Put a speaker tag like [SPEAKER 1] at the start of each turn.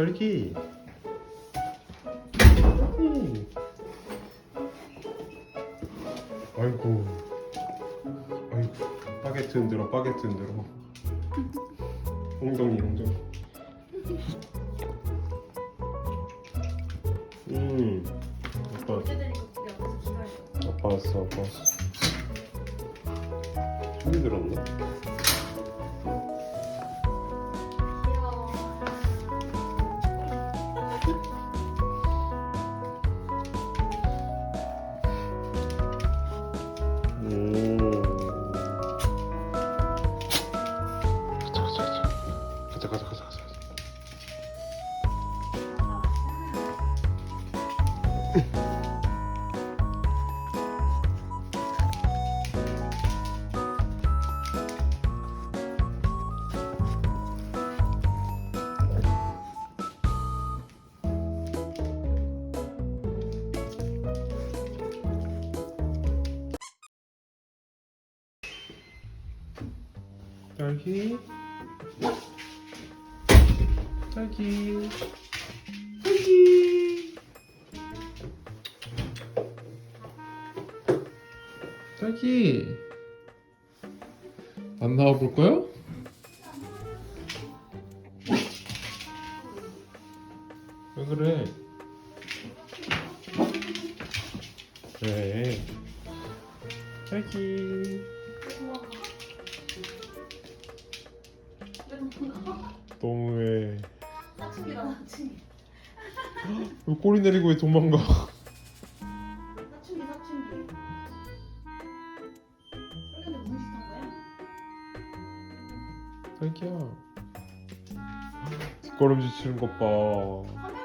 [SPEAKER 1] 딸기. 딸기. 아이고. 아이고. 바게트 흔들어, 바게트 흔들어. 엉덩이, 엉덩이. 음. 아빠. 아빠 왔어, 아빠 왔어. 소리 들었네? 가자 딸기 딸기 딸기 딸기 안 나와 볼 거야? 왜 그래? 딸기
[SPEAKER 2] 왜 도망가?
[SPEAKER 1] 너무해
[SPEAKER 2] 사춘기다 사춘기.
[SPEAKER 1] 왜 꼬리 내리고 왜 도망가
[SPEAKER 2] 사춘기 사춘기. 근데 무슨 짓한 거야?
[SPEAKER 1] 딸기야 뒷걸음질 치는 것봐
[SPEAKER 2] 카메라